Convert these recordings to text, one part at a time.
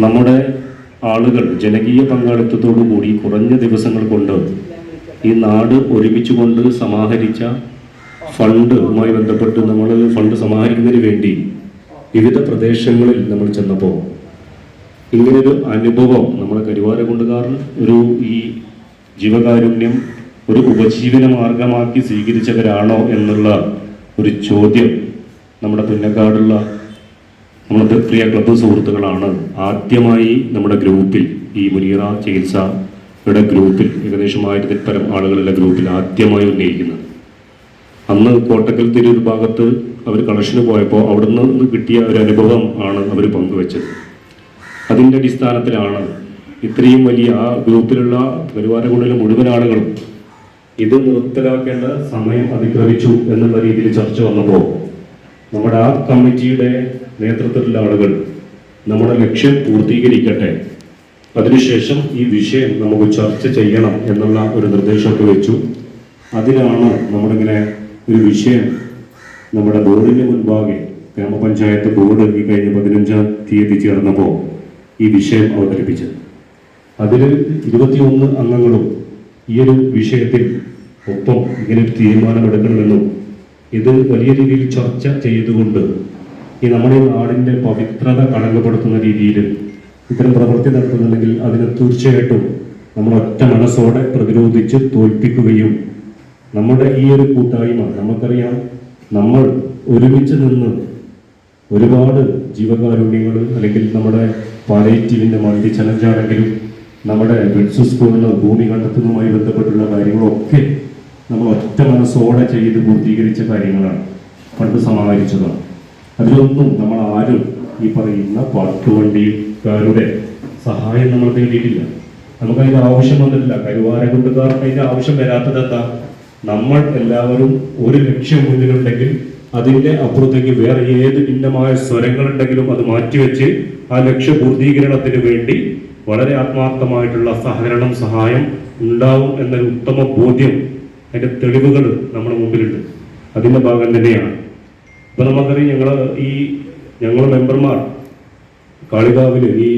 നമ്മുടെ ആളുകൾ ജനകീയ പങ്കാളിത്തത്തോടു കൂടി കുറഞ്ഞ ദിവസങ്ങൾ കൊണ്ട് ഈ നാട് ഒരുമിച്ചുകൊണ്ട് സമാഹരിച്ച ഫണ്ടുമായി ബന്ധപ്പെട്ട് നമ്മൾ ഫണ്ട് സമാഹരിക്കുന്നതിന് വേണ്ടി വിവിധ പ്രദേശങ്ങളിൽ നമ്മൾ ചെന്നപ്പോൾ ഇങ്ങനൊരു അനുഭവം നമ്മുടെ കരുവാരകുണ്ടുകാർ ഒരു ഈ ജീവകാരുണ്യം ഒരു ഉപജീവന മാർഗമാക്കി സ്വീകരിച്ചവരാണോ എന്നുള്ള ഒരു ചോദ്യം നമ്മുടെ പുന്നക്കാടുള്ള നമ്മുടെ പ്രിയ ക്ലബ്ബ് സുഹൃത്തുക്കളാണ് ആദ്യമായി നമ്മുടെ ഗ്രൂപ്പിൽ ഈ മുനീറ ചികിത്സയുടെ ഗ്രൂപ്പിൽ ഏകദേശം ആയിരത്തിൽ പരം ആളുകളുടെ ഗ്രൂപ്പിൽ ആദ്യമായി ഉന്നയിക്കുന്നത്. അന്ന് കോട്ടക്കൽ തിരൂർ ഭാഗത്ത് അവർ കളക്ഷന് പോയപ്പോൾ അവിടെ നിന്ന് കിട്ടിയ ഒരു അനുഭവം ആണ് അവർ പങ്കുവച്ചത്. അതിന്റെ അടിസ്ഥാനത്തിലാണ് ഇത്രയും വലിയ ആ ഗ്രൂപ്പിലുള്ള പരിവാരങ്ങളിലെ മുഴുവൻ ആളുകളും ഇത് നിർത്തലാക്കേണ്ട സമയം അതിക്രമിച്ചു എന്നുള്ള രീതിയിൽ ചർച്ച വന്നപ്പോൾ നമ്മുടെ ആ കമ്മിറ്റിയുടെ നേതൃത്വത്തിലുള്ള ആളുകൾ നമ്മുടെ ലക്ഷ്യം പൂർത്തീകരിക്കട്ടെ. അതിനുശേഷം ഈ വിഷയം നമുക്ക് ചർച്ച ചെയ്യണം എന്നുള്ള ഒരു നിർദ്ദേശമൊക്കെ വെച്ചു. അതിനാണ് നമ്മളിങ്ങനെ ഒരു വിഷയം നമ്മുടെ ബോർഡിന് മുൻപാകെ ഗ്രാമപഞ്ചായത്ത് ബോർഡ് ഈ കഴിഞ്ഞ പതിനഞ്ചാം തീയതി ചേർന്നപ്പോൾ ഈ വിഷയം അവതരിപ്പിച്ചത്. അതിൽ ഇരുപത്തിയൊന്ന് അംഗങ്ങളും ഈ ഒരു വിഷയത്തിൽ ഒപ്പം ഇങ്ങനെ ഒരു തീരുമാനമെടുക്കണമെന്നും ഇത് വലിയ രീതിയിൽ ചർച്ച ചെയ്തുകൊണ്ട് ഈ നമ്മുടെ ഈ നാടിന്റെ പവിത്രത കളങ്കപ്പെടുത്തുന്ന രീതിയിൽ ഇത്തരം പ്രവൃത്തി നടത്തുന്നുണ്ടെങ്കിൽ അതിനെ തീർച്ചയായിട്ടും നമ്മൾ ഒറ്റ മനസ്സോടെ പ്രതിരോധിച്ച് തോൽപ്പിക്കുകയും നമ്മുടെ ഈ ഒരു കൂട്ടായ്മ നമുക്കറിയാം നമ്മൾ ഒരുമിച്ച് നിന്ന് ഒരുപാട് ജീവകാരുണ്യങ്ങൾ അല്ലെങ്കിൽ നമ്മുടെ പാലേറ്റീവിന്റെ മൾട്ടി ചലഞ്ച് ആണെങ്കിലും നമ്മുടെ ബെഡ്സ് സ്കൂളിന് ഭൂമി കണ്ടെത്തുന്നതുമായി ബന്ധപ്പെട്ടുള്ള കാര്യങ്ങളൊക്കെ നമ്മൾ ഒറ്റ മനസ്സോടെ ചെയ്ത് പൂർത്തീകരിച്ച കാര്യങ്ങളാണ്. പണ്ട് സമാഹരിച്ചതാണ്. അതിലൊന്നും നമ്മൾ ആരും ഈ പറയുന്ന പാട്ടുവണ്ടിക്കാരുടെ സഹായം നമ്മൾ തേടിയിട്ടില്ല. നമുക്കതിന്റെ ആവശ്യം വന്നിട്ടില്ല കരുവാരകുണ്ടുകാർക്ക് അതിന്റെ ആവശ്യം വരാത്തത് എന്താ നമ്മൾ എല്ലാവരും ഒരു ലക്ഷ്യം മുന്നിലുണ്ടെങ്കിൽ അതിന്റെ അപ്പുറത്തേക്ക് വേറെ ഏത് ഭിന്നമായ സ്വരങ്ങളുണ്ടെങ്കിലും അത് മാറ്റിവെച്ച് ആ ലക്ഷ്യപൂർത്തീകരണത്തിന് വേണ്ടി വളരെ ആത്മാർത്ഥമായിട്ടുള്ള സഹകരണം സഹായം ഉണ്ടാവും എന്നൊരു ഉത്തമ ബോധ്യം അതിന്റെ തെളിവുകൾ നമ്മുടെ മുമ്പിലുണ്ട്. അതിന്റെ ഭാഗം തന്നെയാണ്. ഇപ്പൊ നമുക്കറിയാം ഞങ്ങൾ ഈ ഞങ്ങൾ മെമ്പർമാർ കാളികാവിൽ ഈ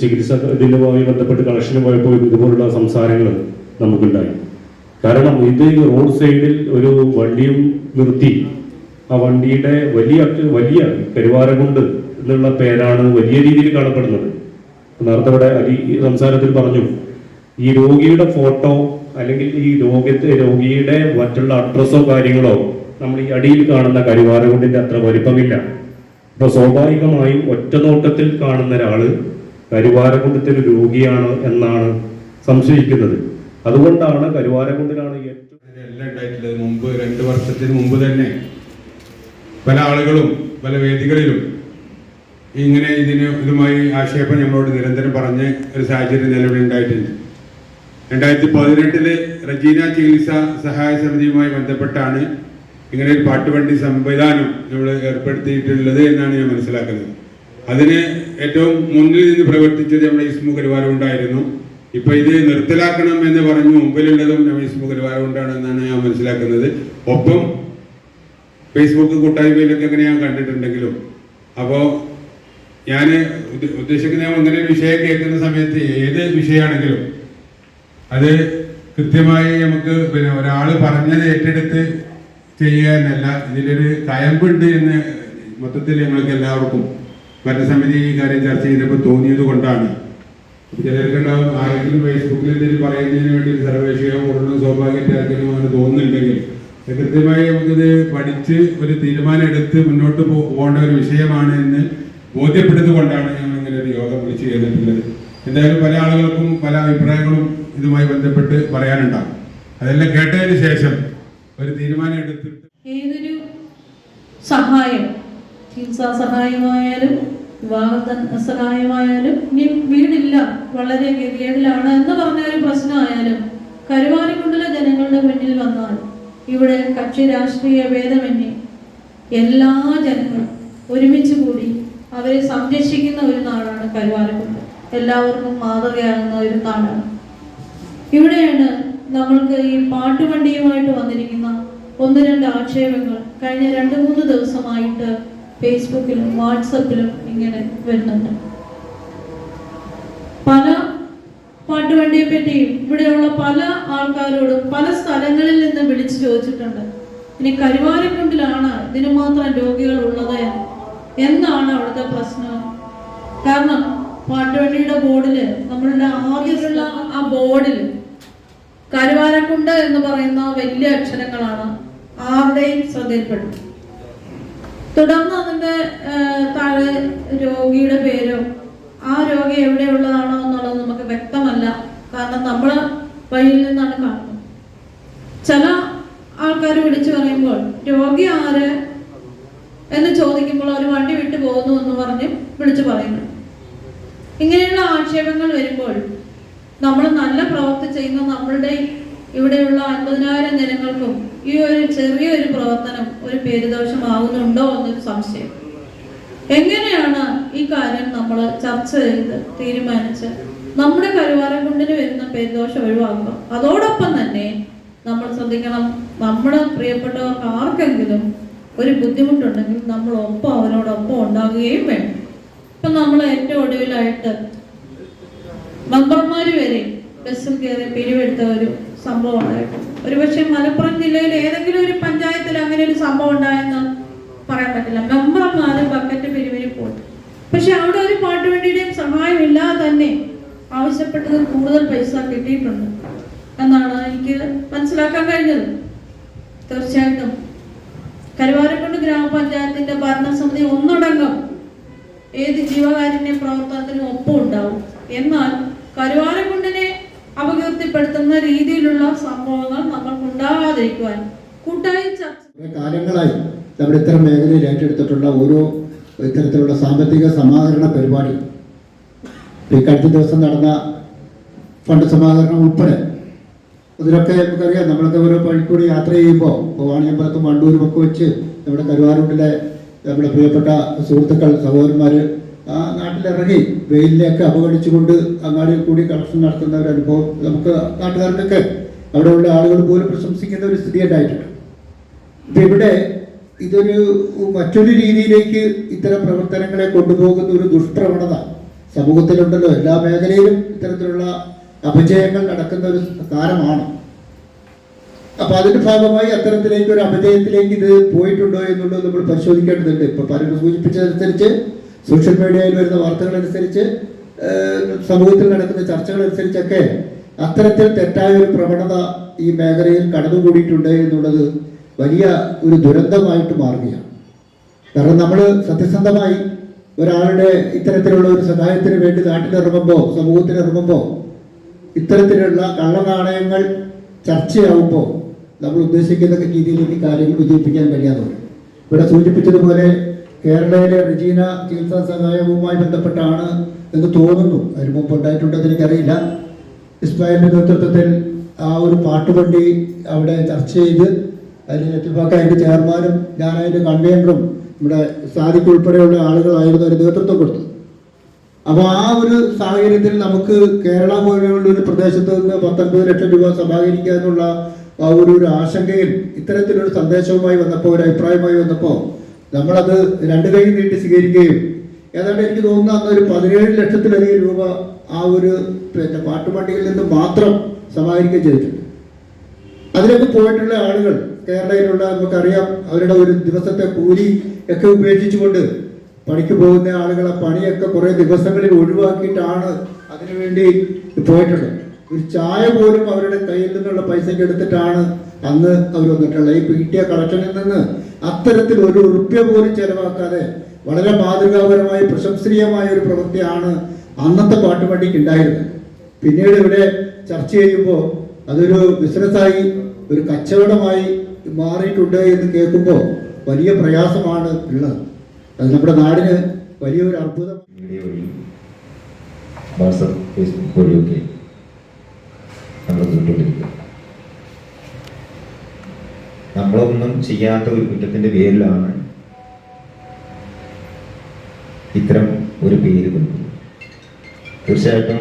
ചികിത്സ ഇതിനുമായി ബന്ധപ്പെട്ട് കളക്ഷന് പോയപ്പോൾ ഇതുപോലുള്ള സംസാരങ്ങൾ നമുക്കുണ്ടായി. കാരണം ഇത് റോഡ് സൈഡിൽ ഒരു വണ്ടിയും നിർത്തി. ആ വണ്ടിയുടെ വലിയ വലിയ വലിയ കരുവാരകുണ്ട് എന്നുള്ള പേരാണ് വലിയ രീതിയിൽ കാണപ്പെടുന്നത്. നേരത്തെ ഇവിടെ അലി സംസാരത്തിൽ പറഞ്ഞു ഈ രോഗിയുടെ ഫോട്ടോ അല്ലെങ്കിൽ ഈ രോഗത്തെ രോഗിയുടെ മറ്റുള്ള അഡ്രസ്സോ കാര്യങ്ങളോ നമ്മൾ ഈ അടിയിൽ കാണുന്ന കരുവാരകുണ്ടിന്റെ അത്ര വലിപ്പമില്ല. അപ്പൊ സ്വാഭാവികമായും ഒറ്റനോട്ടത്തിൽ കാണുന്ന ഒരാൾ കരുവാരകുണ്ടത്തിൽ രോഗിയാണ് എന്നാണ് സംശയിക്കുന്നത്. അതുകൊണ്ടാണ് കരുവാരകുണ്ടിലാണ് ഏറ്റവും മുമ്പ് രണ്ട് വർഷത്തിന് മുമ്പ് തന്നെ പല ആളുകളും പല വേദികളിലും ഇങ്ങനെ ഇതിന് ഇതുമായി ആക്ഷേപം നമ്മളോട് നിരന്തരം പറഞ്ഞ് ഒരു സാഹചര്യം നിലവിൽ ഉണ്ടായിട്ടുണ്ട്. രണ്ടായിരത്തി പതിനെട്ടിൽ റജീന ചികിത്സാ സഹായ സമിതിയുമായി ബന്ധപ്പെട്ടാണ് ഇങ്ങനെ ഒരു പാട്ടുവണ്ടി സംവിധാനം നമ്മൾ ഏർപ്പെടുത്തിയിട്ടുള്ളത് എന്നാണ് ഞാൻ മനസ്സിലാക്കുന്നത്. അതിന് ഏറ്റവും മുന്നിൽ നിന്ന് പ്രവർത്തിച്ചത് നമ്മുടെ ഇസ്മു കരുവാരം ഉണ്ടായിരുന്നു ഇപ്പൊ ഇത് നിർത്തലാക്കണം എന്ന് പറഞ്ഞു മുമ്പിലുള്ളതും നമ്മുടെ ഇസ്മു കരുവാരം ഉണ്ടാണെന്നാണ് ഞാൻ മനസ്സിലാക്കുന്നത്. ഒപ്പം ഫേസ്ബുക്ക് കൂട്ടായ്മയിലൊക്കെ അങ്ങനെ ഞാൻ കണ്ടിട്ടുണ്ടെങ്കിലും അപ്പോൾ ഞാൻ ഉദ്ദേശിക്കുന്ന അങ്ങനെ ഒരു വിഷയം കേൾക്കുന്ന സമയത്ത് ഏത് വിഷയമാണെങ്കിലും അത് കൃത്യമായി നമുക്ക് പിന്നെ ഒരാൾ പറഞ്ഞത് ഏറ്റെടുത്ത് ചെയ്യാനല്ല ഇതിലൊരു കയമ്പുണ്ട് എന്ന് മൊത്തത്തിൽ ഞങ്ങൾക്ക് എല്ലാവർക്കും ഭരണസമിതി ഈ കാര്യം ചർച്ച ചെയ്തപ്പോൾ തോന്നിയത് കൊണ്ടാണ്. ചിലർക്കുണ്ടാവും ആരെങ്കിലും ഫേസ്ബുക്കിൽ എന്തെങ്കിലും പറയുന്നതിന് വേണ്ടി ഒരു സർവേഷയോ കൂടുതലും സ്വാഭാവികമായിട്ട് ആർക്കെങ്കിലും അങ്ങനെ തോന്നുന്നുണ്ടെങ്കിൽ കൃത്യമായി നമുക്കിത് പഠിച്ച് ഒരു തീരുമാനം എടുത്ത് മുന്നോട്ട് പോകേണ്ട ഒരു വിഷയമാണ് എന്ന് ബോധ്യപ്പെടുത്തുകൊണ്ടാണ് ഞങ്ങൾ ഇങ്ങനെ ഒരു യോഗം വിളിച്ചു ചെയ്തിട്ടുള്ളത്. എന്തായാലും പല ആളുകൾക്കും പല അഭിപ്രായങ്ങളും ഇതുമായി ബന്ധപ്പെട്ട് പറയാനുണ്ടാകും. അതെല്ലാം കേട്ടതിന് ശേഷം ഒരു തീരുമാനം എടുത്തിട്ട് ഏതൊരു സഹായം ചികിത്സാ സഹായമായാലും വിവാഹ സഹായമായാലും ഇനി വീടില്ല വളരെ ഗതികേടിലാണ് എന്ന് പറഞ്ഞ ഒരു പ്രശ്നമായാലും കരുവാരക്കുണ്ടിലെ ജനങ്ങളുടെ മുന്നിൽ വന്നാൽ ഇവിടെ കക്ഷി രാഷ്ട്രീയ ഭേദമന്യേ എല്ലാ ജനങ്ങളും ഒരുമിച്ച് കൂടി അവരെ സംരക്ഷിക്കുന്ന ഒരു നാടാണ് കരുവാരക്കുണ്ട് എല്ലാവർക്കും മാതൃകയാകുന്ന ഒരു നാടാണ്. ഇവിടെയാണ് നമ്മൾക്ക് ഈ പാട്ടുവണ്ടിയുമായിട്ട് വന്നിരിക്കുന്ന ഒന്ന് രണ്ട് ആക്ഷേപങ്ങൾ കഴിഞ്ഞ രണ്ട് മൂന്ന് ദിവസമായിട്ട് ഫേസ്ബുക്കിലും വാട്സപ്പിലും ഇങ്ങനെ വരുന്നുണ്ട്. പല പാട്ടുവണ്ടിയെ പറ്റിയും ഇവിടെയുള്ള പല ആൾക്കാരോടും പല സ്ഥലങ്ങളിൽ നിന്ന് വിളിച്ചു ചോദിച്ചിട്ടുണ്ട്. ഇനി കരുവാരക്കുണ്ടിലാണ് ഇതിന് മാത്രം രോഗികൾ ഉള്ളത് എന്നാണ് അവിടുത്തെ പ്രശ്നം? കാരണം പാട്ടുവണ്ടിയുടെ ബോർഡിൽ നമ്മളുടെ ആദ്യമുള്ള ആ ബോർഡിൽ കരുവാരക്കുണ്ട് എന്ന് പറയുന്ന വലിയ അക്ഷരങ്ങളാണ് ആരുടെയും ശ്രദ്ധയിൽപ്പെട്ടു തുടർന്ന് അതിന്റെ താഴെ രോഗിയുടെ പേരോ ആ രോഗി എവിടെയുള്ളതാണോ എന്നുള്ളത് നമുക്ക് വ്യക്തമല്ല. കാരണം നമ്മൾ വഴിയിൽ നിന്നാണ് കാണുന്നത്. ചില ആൾക്കാർ വിളിച്ചു പറയുമ്പോൾ രോഗി ആര്? എന്ന് ചോദിക്കുമ്പോൾ അവർ വണ്ടി വിട്ടു പോകുന്നു എന്ന് പറഞ്ഞ് വിളിച്ചു പറയുന്നു. ഇങ്ങനെയുള്ള ആക്ഷേപങ്ങൾ വരുമ്പോൾ നമ്മൾ നല്ല പ്രവൃത്തി ചെയ്യുന്ന നമ്മളുടെ ഇവിടെയുള്ള അൻപതിനായിരം ജനങ്ങൾക്കും ഈ ഒരു ചെറിയൊരു പ്രവർത്തനം ഒരു പേരുദോഷമാകുന്നുണ്ടോ എന്നൊരു സംശയം. എങ്ങനെയാണ് ഈ കാര്യം നമ്മൾ ചർച്ച ചെയ്ത് തീരുമാനിച്ച് നമ്മുടെ കരുവാരം കൊണ്ടിന് വരുന്ന പേരുദോഷം ഒഴിവാക്കുക? അതോടൊപ്പം തന്നെ നമ്മൾ ശ്രദ്ധിക്കണം നമ്മുടെ പ്രിയപ്പെട്ടവർക്ക് ആർക്കെങ്കിലും ഒരു ബുദ്ധിമുട്ടുണ്ടെങ്കിൽ നമ്മൾ ഒപ്പം അവരോടൊപ്പം ഉണ്ടാകുകയും വേണം. ഇപ്പം നമ്മൾ ഏറ്റവും ഒടുവിലായിട്ട് മെമ്പർമാര് വരെ ബസ്സിൽ കയറി പിരിവെടുത്ത ഒരു സംഭവം ഉണ്ടായിട്ടുണ്ട് ഒരുപക്ഷെ മലപ്പുറം ജില്ലയിൽ ഏതെങ്കിലും ഒരു പഞ്ചായത്തിൽ അങ്ങനെ ഒരു സംഭവം ഉണ്ടായെന്ന് പറയാൻ പറ്റില്ല. മെമ്പർമാര് ബക്കറ്റ് പിരിവിന് പോയി. പക്ഷെ അവിടെ ഒരു പാട്ടുവണ്ടിയുടെയും സഹായം ഇല്ലാതെ തന്നെ ആവശ്യപ്പെട്ടത് കൂടുതൽ പൈസ കിട്ടിയിട്ടുണ്ട് എന്നാണ് എനിക്ക് മനസ്സിലാക്കാൻ കഴിഞ്ഞത്. തീർച്ചയായിട്ടും. കരുവാരക്കുണ്ട് ഗ്രാമപഞ്ചായത്തിന്റെ ഭരണസമിതി ഒന്നടങ്കം ഏത് ജീവകാരുണ്യ പ്രവർത്തനത്തിനും ഒപ്പം ഉണ്ടാവും എന്നാൽ കരുവാരക്കുണ്ടിനെ അപകീർത്തിപ്പെടുത്തുന്ന രീതിയിലുള്ള സംഭവങ്ങൾ നമ്മൾക്ക് ഉണ്ടാകാതിരിക്കുവാൻ കൂട്ടായി ചർച്ച കാലങ്ങളായി നമ്മുടെ ഇത്തരം മേഖലയിൽ ഏറ്റെടുത്തിട്ടുള്ള ഓരോ ഇത്തരത്തിലുള്ള സാമ്പത്തിക സമാഹരണ പരിപാടി. ഈ കഴിഞ്ഞ ദിവസം നടന്ന ഫണ്ട് സമാഹരണം ഉൾപ്പെടെ അതിലൊക്കെ നമുക്കറിയാം നമ്മളൊക്കെ ഓരോ പണിക്കൂടി യാത്ര ചെയ്യുമ്പോൾ വാണിയമ്പലത്തും വണ്ടൂരും ഒക്കെ വെച്ച് നമ്മുടെ കരുവാരൂട്ടിലെ നമ്മുടെ പ്രിയപ്പെട്ട സുഹൃത്തുക്കൾ സഹോദരന്മാർ നാട്ടിലിറങ്ങി വെയിലിനെയൊക്കെ അപകടിച്ചുകൊണ്ട് അങ്ങാടിയിൽ കൂടി കളക്ഷൻ നടത്തുന്ന ഒരു അനുഭവം നമുക്ക് നാട്ടുകാർക്കൊക്കെ അവിടെയുള്ള ആളുകൾ പോലും പ്രശംസിക്കുന്ന ഒരു സ്ഥിതി ഉണ്ടായിട്ടുണ്ട്. ഇവിടെ ഇതൊരു മറ്റൊരു രീതിയിലേക്ക് ഇത്തരം പ്രവർത്തനങ്ങളെ കൊണ്ടുപോകുന്ന ഒരു ദുഷ്പ്രവണത സമൂഹത്തിലുണ്ടല്ലോ. എല്ലാ മേഖലയിലും ഇത്തരത്തിലുള്ള അപജയങ്ങൾ നടക്കുന്ന ഒരു കാലമാണ്. അപ്പൊ അതിന്റെ ഭാഗമായി അത്തരത്തിലേക്ക് ഒരു അപജയത്തിലേക്ക് ഇത് പോയിട്ടുണ്ടോ എന്നുള്ളത് നമ്മൾ പരിശോധിക്കേണ്ടതുണ്ട്. ഇപ്പൊ പലരും സൂചിപ്പിച്ചതനുസരിച്ച് സോഷ്യൽ മീഡിയയിൽ വരുന്ന വാർത്തകൾ അനുസരിച്ച് സമൂഹത്തിൽ നടക്കുന്ന ചർച്ചകൾ അനുസരിച്ചൊക്കെ അത്തരത്തിൽ തെറ്റായ ഒരു പ്രവണത ഈ മേഖലയിൽ കടന്നുകൂടിയിട്ടുണ്ട് എന്നുള്ളത് വലിയ ഒരു ദുരന്തമായിട്ട് മാറുകയാണ്. കാരണം നമ്മൾ സത്യസന്ധമായി ഒരാളുടെ ഇത്തരത്തിലുള്ള ഒരു സഹായത്തിന് വേണ്ടി നാട്ടിലിറങ്ങുമ്പോൾ സമൂഹത്തിലിറങ്ങുമ്പോൾ ഇത്തരത്തിലുള്ള കള്ളനാണയങ്ങൾ ചർച്ചയാവുമ്പോൾ നമ്മൾ ഉദ്ദേശിക്കുന്ന രീതിയിലേക്ക് കാര്യങ്ങൾ വിജയിപ്പിക്കാൻ കഴിയാതെ ഇവിടെ സൂചിപ്പിച്ചതുപോലെ കേരളയിലെ റജീന ചികിത്സാ സഹായവുമായി ബന്ധപ്പെട്ടാണ് എന്ന് തോന്നുന്നു. അതിന് മുമ്പ് ഉണ്ടായിട്ടുണ്ടെന്ന് എനിക്കറിയില്ല. ഇസ്മായിലിന്റെ നേതൃത്വത്തിൽ ആ ഒരു പാട്ടുവണ്ടി അവിടെ ചർച്ച ചെയ്ത് അതിന് നെറ്റിഫാക്ക് അതിന്റെ ചെയർമാനും ഞാൻ അതിന്റെ കൺവീനറും നമ്മുടെ സാദിഖ് ഉൾപ്പെടെയുള്ള ആളുകളായിരുന്നു അതിന് നേതൃത്വം കൊടുത്തത്. അപ്പോൾ ആ ഒരു സാഹചര്യത്തിൽ നമുക്ക് കേരള പോലെയുള്ള ഒരു പ്രദേശത്ത് നിന്ന് പത്തൊൻപത് ലക്ഷം രൂപ സമാഹരിക്കുക എന്നുള്ള ആ ഒരു ആശങ്കയിൽ ഇത്തരത്തിലൊരു സന്ദേശവുമായി വന്നപ്പോൾ ഒരു അഭിപ്രായമായി വന്നപ്പോൾ നമ്മളത് രണ്ട് കൈ നീട്ടി സ്വീകരിക്കുകയും. ഏതാണ്ട് എനിക്ക് തോന്നുന്ന അന്ന് ഒരു പതിനേഴ് ലക്ഷത്തിലധികം രൂപ ആ ഒരു പിന്നെ പാട്ടുപണ്ടികയിൽ നിന്ന് മാത്രം സമാഹരിക്കുകയും ചെയ്തിട്ടുണ്ട്. അതിലൊക്കെ പോയിട്ടുള്ള ആളുകൾ കേരളയിലുള്ള നമുക്കറിയാം അവരുടെ ഒരു ദിവസത്തെ കൂലി ഒക്കെ ഉപേക്ഷിച്ചുകൊണ്ട് പണിക്ക് പോകുന്ന ആളുകളെ പണിയൊക്കെ കുറേ ദിവസങ്ങളിൽ ഒഴിവാക്കിയിട്ടാണ് അതിനുവേണ്ടി പോയിട്ടുള്ളത്. ഒരു ചായ പോലും അവരുടെ കയ്യിൽ നിന്നുള്ള പൈസയ്ക്ക് എടുത്തിട്ടാണ് അന്ന് അവർ വന്നിട്ടുള്ളത് ഈ കിട്ടിയ കളക്ഷനിൽ നിന്ന് അത്തരത്തിൽ ഒരു റുപ്യ പോലും ചെലവാക്കാതെ വളരെ മാതൃകാപരമായി പ്രശംസനീയമായ ഒരു പ്രവൃത്തിയാണ് അന്നത്തെ പാട്ടുപണ്ടിക്ക് ഉണ്ടായിരുന്നത്. പിന്നീട് ഇവിടെ ചർച്ച ചെയ്യുമ്പോൾ അതൊരു ബിസിനസ്സായി ഒരു കച്ചവടമായി മാറിയിട്ടുണ്ട് എന്ന് കേൾക്കുമ്പോൾ വലിയ പ്രയാസമാണ് ഉള്ളത്. അത് നമ്മുടെ നാടിന് വലിയൊരു അത്ഭുതം. ഫേസ്ബുക്ക് വഴിയൊക്കെ നമ്മളൊന്നും ചെയ്യാത്ത ഒരു കുറ്റത്തിന്റെ പേരിലാണ് ഇത്തരം ഒരു പേര് കൊണ്ടു തീർച്ചയായിട്ടും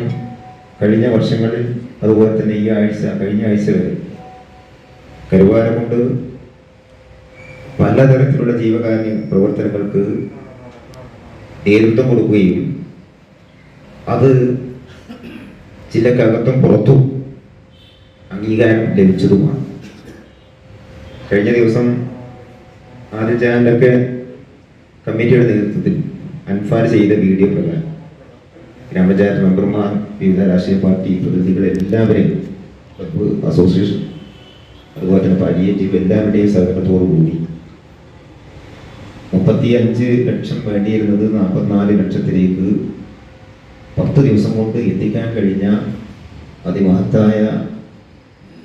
കഴിഞ്ഞ വർഷങ്ങളിൽ അതുപോലെ തന്നെ ഈ ആഴ്ച കഴിഞ്ഞ ആഴ്ച വരെ കരുവാരം കൊണ്ട് പലതരത്തിലുള്ള ജീവകാരുണ്യ പ്രവർത്തനങ്ങൾക്ക് നേതൃത്വം കൊടുക്കുകയും അത് ചിലക്കകത്തും പുറത്തും അംഗീകാരം ലഭിച്ചതുമാണ്. കഴിഞ്ഞ ദിവസം ആദ്യ ചാനലൊക്കെ കമ്മിറ്റിയുടെ നേതൃത്വത്തിൽ അൻഫാർ ചെയ്ത വീഡിയോ പ്രകാരം ഗ്രാമപഞ്ചായത്ത് മെമ്പർമാർ വിവിധ രാഷ്ട്രീയ പാർട്ടി പ്രതിനിധികൾ എല്ലാവരെയും ക്ലബ്ബ് അസോസിയേഷൻ അതുപോലെ തന്നെ പാലിയേറ്റീവ് എല്ലാവരുടെയും സഹകരണത്തോടുകൂടി മുപ്പത്തി അഞ്ച് ലക്ഷം വേണ്ടിയിരുന്നത് നാൽപ്പത്തിനാല് ലക്ഷത്തിലേക്ക് പത്ത് ദിവസം കൊണ്ട് എത്തിക്കാൻ കഴിഞ്ഞ അതിമഹത്തായ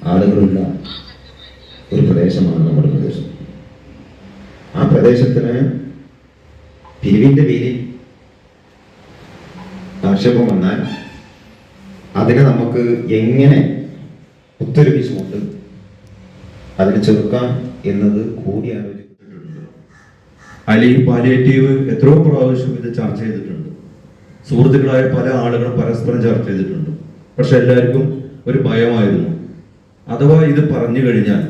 ആളുകളുള്ള ഒരു പ്രദേശമാണ് നമ്മുടെ പ്രദേശം. ആ പ്രദേശത്തിന് പിരിവിന്റെ പേരിൽ ആക്ഷേപം വന്നാൽ അതിനെ നമുക്ക് എങ്ങനെ ഒത്തൊരുമിച്ചുകൊണ്ട് അതിനെ ചെറുക്കാം എന്നത് കൂടി ആലോചിച്ചിട്ടുണ്ട്. അല്ലെങ്കിൽ പാലിയേറ്റീവ് എത്രയോ പ്രാവശ്യം ഇത് ചർച്ച ചെയ്തിട്ടുണ്ട്. സുഹൃത്തുക്കളായ പല ആളുകളും പരസ്പരം ചർച്ച ചെയ്തിട്ടുണ്ട്. പക്ഷെ എല്ലാവർക്കും ഒരു ഭയമായിരുന്നു. അഥവാ ഇത് പറഞ്ഞു കഴിഞ്ഞാൽ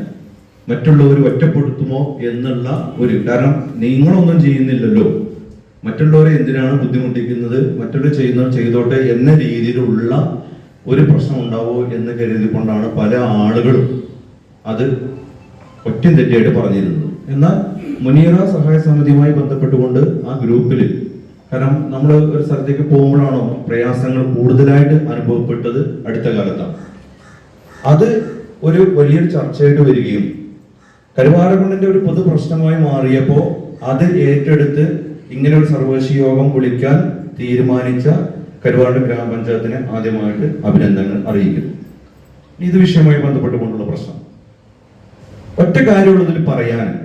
മറ്റുള്ളവർ ഒറ്റപ്പെടുത്തുമോ എന്നുള്ള ഒരു കാരണം നിങ്ങളൊന്നും ചെയ്യുന്നില്ലല്ലോ. മറ്റുള്ളവരെ എന്തിനാണ് ബുദ്ധിമുട്ടിക്കുന്നത്? മറ്റുള്ളവർ ചെയ്യുന്ന ചെയ്തോട്ടെ എന്ന രീതിയിലുള്ള ഒരു പ്രശ്നം ഉണ്ടാവോ എന്ന് കരുതിക്കൊണ്ടാണ് പല ആളുകളും അത് ഒറ്റ തെറ്റിയായിട്ട് പറഞ്ഞിരുന്നത്. എന്നാൽ മുനീറ സഹായ സമിതിയുമായി ബന്ധപ്പെട്ടുകൊണ്ട് ആ ഗ്രൂപ്പിൽ കാരണം നമ്മൾ ഒരു സ്ഥലത്തേക്ക് പോകുമ്പോഴാണോ പ്രയാസങ്ങൾ കൂടുതലായിട്ട് അനുഭവപ്പെട്ടത് അടുത്ത കാലത്താണ്. അത് ഒരു വലിയൊരു ചർച്ചയായിട്ട് വരികയും കരുവാരക്കുണ്ടിന്റെ ഒരു പൊതു പ്രശ്നമായി മാറിയപ്പോൾ അത് ഏറ്റെടുത്ത് ഇങ്ങനെ ഒരു സർവകക്ഷി യോഗം വിളിക്കാൻ തീരുമാനിച്ച കരുവാട് ഗ്രാമപഞ്ചായത്തിനെ ആദ്യമായിട്ട് അഭിനന്ദനങ്ങൾ അറിയിക്കുന്നു. ഇത് വിഷയവുമായി ബന്ധപ്പെട്ടുകൊണ്ടുള്ള പ്രശ്നം. ഒറ്റ കാര്യമുള്ളതിൽ പറയാൻ.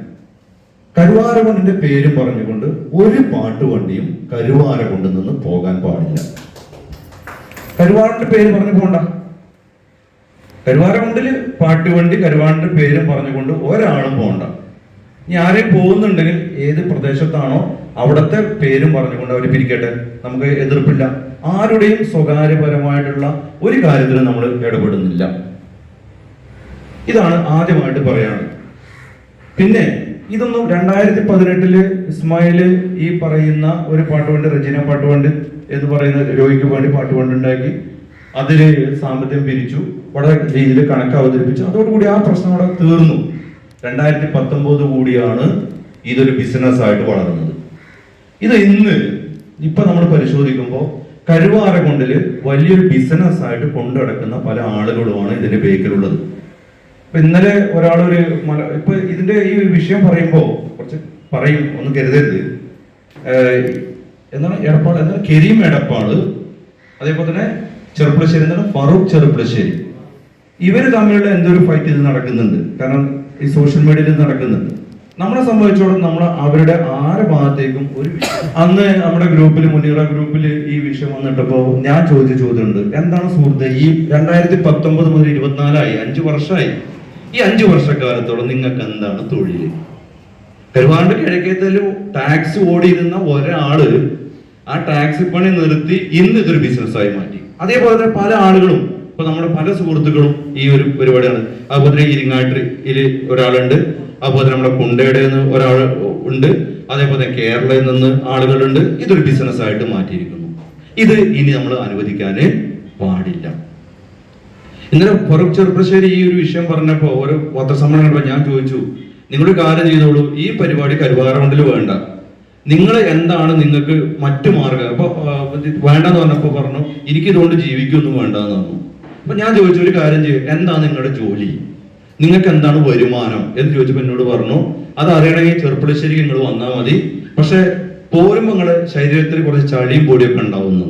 കരുവാരകുണ്ടിന്റെ പേരും പറഞ്ഞുകൊണ്ട് ഒരു പാട്ടുവണ്ടിയും കരുവാരകുണ്ടിൽ നിന്ന് പോകാൻ പാടില്ല. കരുവാറിന്റെ പേര് പറഞ്ഞു പോണ്ട കരുവാരകുണ്ടിൽ പാട്ടുവണ്ടി കരുവാണ്ടി പേരും പറഞ്ഞുകൊണ്ട് ഒരാളും പോകണ്ട ഇനി ആരെയും പോകുന്നുണ്ടെങ്കിൽ ഏത് പ്രദേശത്താണോ അവിടുത്തെ പേരും പറഞ്ഞുകൊണ്ട് അവർ പിരിക്കട്ടെ. നമുക്ക് എതിർപ്പില്ല. ആരുടെയും സ്വകാര്യപരമായിട്ടുള്ള ഒരു കാര്യത്തിലും നമ്മൾ ഇടപെടുന്നില്ല. ഇതാണ് ആദ്യമായിട്ട് പറയാണ് പിന്നെ ഇതൊന്നും രണ്ടായിരത്തി പതിനെട്ടിൽ ഇസ്മായിൽ ഈ പറയുന്ന ഒരു പാട്ടുവണ്ടി റജീന പാട്ടുവണ്ടി എന്ന് പറയുന്ന രോഗിക്ക് വേണ്ടി പാട്ടുവണ്ടി ഉണ്ടാക്കി അതിൽ സാമ്പത്തികം പിരിച്ചു. വളരെ രീതിയിൽ കണക്ക് അവതരിപ്പിച്ചു അതോടുകൂടി ആ പ്രശ്നം അവിടെ തീർന്നു. രണ്ടായിരത്തി പത്തൊമ്പത് കൂടിയാണ് ഇതൊരു ബിസിനസ് ആയിട്ട് വളർന്നത്. ഇത് ഇന്ന് ഇപ്പൊ നമ്മൾ പരിശോധിക്കുമ്പോൾ കരുവാരക്കൊണ്ടിൽ വലിയൊരു ബിസിനസ് ആയിട്ട് കൊണ്ടു നടക്കുന്ന പല ആളുകളുമാണ് ഇതിന്റെ ബേക്കിലുള്ളത് ഇപ്പൊ ഇന്നലെ ഒരാളൊരു മല ഇപ്പൊ ഇതിന്റെ ഈ വിഷയം പറയുമ്പോൾ കുറച്ച് പറയും ഒന്ന് കരുതരുത്. എന്താണ് എടപ്പാൾ? എന്താണ്? കരീം എടപ്പാൾ അതേപോലെ തന്നെ ചെറുപ്പുളശ്ശേരി എന്താണ്? ഫറൂഖ് ചെറുപ്പളശ്ശേരി. ഇവർ തമ്മിലുള്ള എന്തൊരു ഫൈറ്റ് ഇത് നടക്കുന്നുണ്ട്? കാരണം ഈ സോഷ്യൽ മീഡിയയിൽ നടക്കുന്നുണ്ട്. നമ്മളെ സംബന്ധിച്ചോളം നമ്മൾ അവരുടെ ആറ് ഭാഗത്തേക്കും ഒരു അന്ന് നമ്മുടെ ഗ്രൂപ്പിൽ മുനീറ ഗ്രൂപ്പിൽ ഈ വിഷയം വന്നിട്ടപ്പോ ഞാൻ ചോദിച്ച ചോദ്യമുണ്ട് എന്താണ് സുഹൃത്ത് ഈ രണ്ടായിരത്തി പത്തൊമ്പത് മുതൽ ഇരുപത്തിനാലായി അഞ്ചു വർഷമായി. ഈ അഞ്ചു വർഷക്കാലത്തോളം നിങ്ങൾക്ക് എന്താണ് തൊഴിൽ കരുവാണ്ട് കിഴക്കേത്തലും ടാക്സ് ഓടിയിരുന്ന ഒരാൾ ആ ടാക്സ് പണി നിർത്തി ഇന്ന് ഇതൊരു ബിസിനസ്സായി മാറ്റി. അതേപോലെ തന്നെ പല ആളുകളും ഇപ്പൊ നമ്മുടെ പല സുഹൃത്തുക്കളും ഈ ഒരു പരിപാടിയാണ്. അതുപോലെ ഇരിങ്ങാട്ടിൽ ഒരാളുണ്ട്. അതുപോലെ നമ്മുടെ കുണ്ടയുടെ ഒരാൾ ഉണ്ട്. അതേപോലെ കേരളയിൽ നിന്ന് ആളുകളുണ്ട്. ഇതൊരു ബിസിനസ് ആയിട്ട് മാറ്റിയിരിക്കുന്നു. ഇത് ഇനി നമ്മൾ അനുവദിക്കാൻ പാടില്ല. ഇന്നലെ ഫറൂഖ് ചെറുപ്പശ്ശേരി ഈ ഒരു വിഷയം പറഞ്ഞപ്പോ ഒരു പത്രസമ്മേളനം ഞാൻ ചോദിച്ചു നിങ്ങളൊരു കാര്യം ചെയ്തോളൂ. ഈ പരിപാടി കരുവാറകൊണ്ടിൽ വേണ്ട. നിങ്ങൾ എന്താണ് നിങ്ങൾക്ക് മറ്റു മാർഗം? അപ്പൊ വേണ്ടെന്ന് പറഞ്ഞപ്പോ പറഞ്ഞു എനിക്കിതുകൊണ്ട് ജീവിക്കൊന്നും വേണ്ടെന്ന് പറഞ്ഞു. അപ്പൊ ഞാൻ ചോദിച്ചു ഒരു കാര്യം ചെയ്യും. എന്താണ് നിങ്ങളുടെ ജോലി? നിങ്ങൾക്ക് എന്താണ് വരുമാനം? എന്ന് ചോദിച്ചപ്പോ എന്നോട് പറഞ്ഞു അത് അറിയണമെങ്കിൽ നിങ്ങൾ വന്നാൽ മതി. പക്ഷെ പോരുമ്പോ നിങ്ങളുടെ ശരീരത്തിൽ കുറച്ച് ചളിയും പൊടിയൊക്കെ ഉണ്ടാവുന്നു.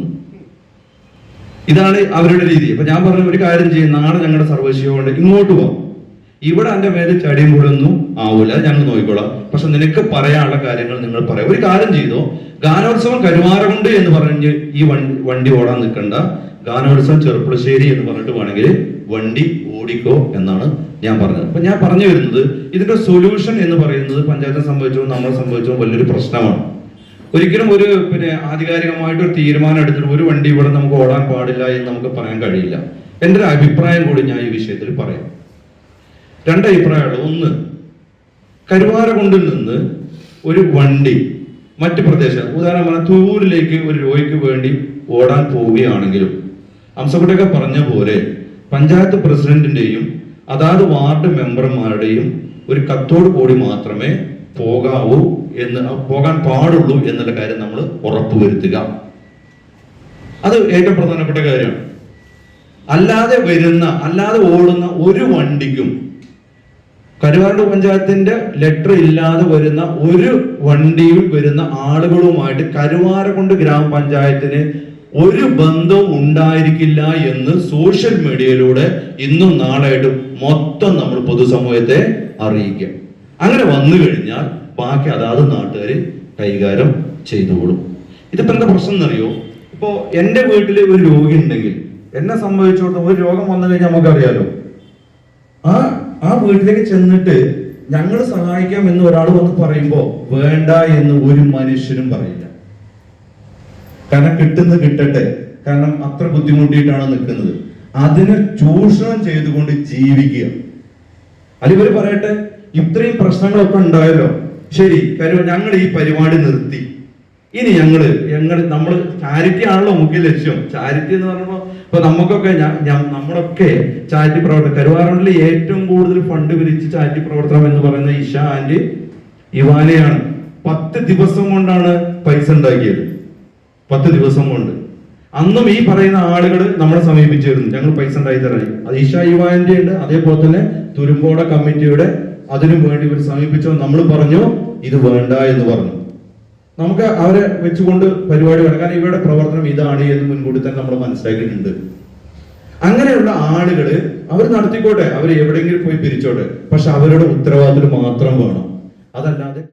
ഇതാണ് അവരുടെ രീതി. അപ്പൊ ഞാൻ പറഞ്ഞു ഒരു കാര്യം ചെയ്യും. നാളെ ഞങ്ങളുടെ സർവശിവ കൊണ്ട് ഇങ്ങോട്ട് പോവാം ഇവിടെ എന്റെ മേലെ ചടിയും കൂടെ ഒന്നും ആവൂല ഞങ്ങൾ നോക്കിക്കോളാം. പക്ഷെ നിനക്ക് പറയാനുള്ള കാര്യങ്ങൾ നിങ്ങൾ പറയാം. ഒരു കാര്യം ചെയ്തോ. ഗാനോത്സവം കരുമാറുണ്ട് എന്ന് പറഞ്ഞ് ഈ വണ്ടി വണ്ടി ഓടാൻ നിൽക്കണ്ട ഗാനോത്സവം ചെറുപ്പുളശ്ശേരി എന്ന് പറഞ്ഞിട്ട് വേണമെങ്കിൽ വണ്ടി ഓടിക്കോ എന്നാണ് ഞാൻ പറഞ്ഞത്. അപ്പൊ ഞാൻ പറഞ്ഞു വരുന്നത് ഇതിന്റെ സൊല്യൂഷൻ എന്ന് പറയുന്നത് പഞ്ചായത്തെ സംബന്ധിച്ചോ നമ്മളെ സംബന്ധിച്ചോ വലിയൊരു പ്രശ്നമാണ്. ഒരിക്കലും ഒരു പിന്നെ ആധികാരികമായിട്ട് ഒരു തീരുമാനം എടുത്തിട്ട് ഒരു വണ്ടി ഇവിടെ നമുക്ക് ഓടാൻ പാടില്ല എന്ന് നമുക്ക് പറയാൻ കഴിയില്ല. എന്റെ ഒരു അഭിപ്രായം കൂടി ഞാൻ ഈ വിഷയത്തിൽ പറയാം. രണ്ട് ഒന്ന് കരുവാരകുണ്ടിൽ നിന്ന് ഒരു വണ്ടി മറ്റു പ്രദേശം ഉദാഹരണം പറഞ്ഞാൽ തൂരിലേക്ക് ഒരു രോഗിക്ക് വേണ്ടി ഓടാൻ പോവുകയാണെങ്കിലും അംസക്കുട്ടിയൊക്കെ പറഞ്ഞ പോലെ പഞ്ചായത്ത് പ്രസിഡന്റിന്റെയും അതാത് വാർഡ് മെമ്പർമാരുടെയും ഒരു കത്തോട് കൂടി മാത്രമേ പോകാവൂ എന്ന് പോകാൻ പാടുള്ളൂ എന്നുള്ള കാര്യം നമ്മൾ ഉറപ്പുവരുത്തുക. അത് ഏറ്റവും പ്രധാനപ്പെട്ട കാര്യമാണ്. അല്ലാതെ വരുന്ന അല്ലാതെ ഓടുന്ന ഒരു വണ്ടിക്കും കരുവാരൂർ പഞ്ചായത്തിന്റെ ലെറ്റർ ഇല്ലാതെ വരുന്ന ഒരു വണ്ടിയിൽ വരുന്ന ആളുകളുമായിട്ട് കരുവാരക്കുണ്ട് ഗ്രാമപഞ്ചായത്തിന് ഒരു ബന്ധവും ഉണ്ടായിരിക്കില്ല എന്ന് സോഷ്യൽ മീഡിയയിലൂടെ ഇന്നും നാളെയായിട്ടും മൊത്തം നമ്മൾ പൊതുസമൂഹത്തെ അറിയിക്കും. അങ്ങനെ വന്നു കഴിഞ്ഞാൽ ബാക്കി അതാത് നാട്ടുകാർ കൈകാര്യം ചെയ്തുകൊള്ളും ഇതിപ്പോ എന്താ പ്രശ്നം എന്നറിയോ? ഇപ്പോ എന്റെ വീട്ടിൽ ഒരു രോഗി ഉണ്ടെങ്കിൽ എന്നെ സംഭവിച്ചോട്ടെ ഒരു രോഗം വന്നു കഴിഞ്ഞാൽ നമുക്കറിയാലോ. ആ ആ വീട്ടിലേക്ക് ചെന്നിട്ട് ഞങ്ങൾ സഹായിക്കാം എന്ന് ഒരാൾ വന്ന് പറയുമ്പോൾ വേണ്ട എന്ന് ഒരു മനുഷ്യനും പറയില്ല. കാരണം കിട്ടുന്നത് കിട്ടട്ടെ. കാരണം അത്ര ബുദ്ധിമുട്ടിയിട്ടാണ് നിൽക്കുന്നത്. അതിനെ ചൂഷണം ചെയ്തുകൊണ്ട് ജീവിക്കുക. അല്ല ഇവർ പറയട്ടെ ഇത്രയും പ്രശ്നങ്ങളൊക്കെ ഉണ്ടായല്ലോ. ശരി കാര്യം ഞങ്ങൾ ഈ പരിപാടി നിർത്തി. ഇനി ഞങ്ങൾ ഞങ്ങൾ നമ്മൾ ചാരിറ്റി ആണല്ലോ മുഖ്യ ലക്ഷ്യം. ചാരിറ്റി എന്ന് പറയുമ്പോൾ ഇപ്പൊ നമുക്കൊക്കെ നമ്മളൊക്കെ ചാരിറ്റി പ്രവർത്തനം കരുവാറുണ്ടിൽ ഏറ്റവും കൂടുതൽ ഫണ്ട് പിരിച്ച് ചാരിറ്റി പ്രവർത്തനം എന്ന് പറയുന്ന ഇഷ ആൻഡ് ഇവാനയാണ്. പത്ത് ദിവസം കൊണ്ടാണ് പൈസ ഉണ്ടാക്കിയത്. പത്ത് ദിവസം കൊണ്ട്. അന്നും ഈ പറയുന്ന ആളുകൾ നമ്മളെ സമീപിച്ചിരുന്നു. ഞങ്ങൾ പൈസ ഉണ്ടായി തരാൻ. അത് ഈശാ യുവാന്റെ ഉണ്ട്. അതേപോലെ തന്നെ തുരുമ്പോട കമ്മിറ്റിയുടെ അതിനും വേണ്ടി ഇവർ സമീപിച്ചോ നമ്മൾ പറഞ്ഞു. ഇത് വേണ്ട എന്ന് പറഞ്ഞു. നമുക്ക് അവരെ വെച്ചുകൊണ്ട് പരിപാടി വേണം. കാരണം ഇവരുടെ പ്രവർത്തനം ഇതാണ് എന്ന് മുൻകൂട്ടി തന്നെ നമ്മൾ മനസ്സിലാക്കിയിട്ടുണ്ട്. അങ്ങനെയുള്ള ആളുകൾ അവർ നടത്തിക്കോട്ടെ. അവർ എവിടെയെങ്കിലും പോയി പിരിച്ചോട്ടെ. പക്ഷെ അവരുടെ ഉത്തരവാദിത്വം മാത്രം വേണം. അതല്ലാതെ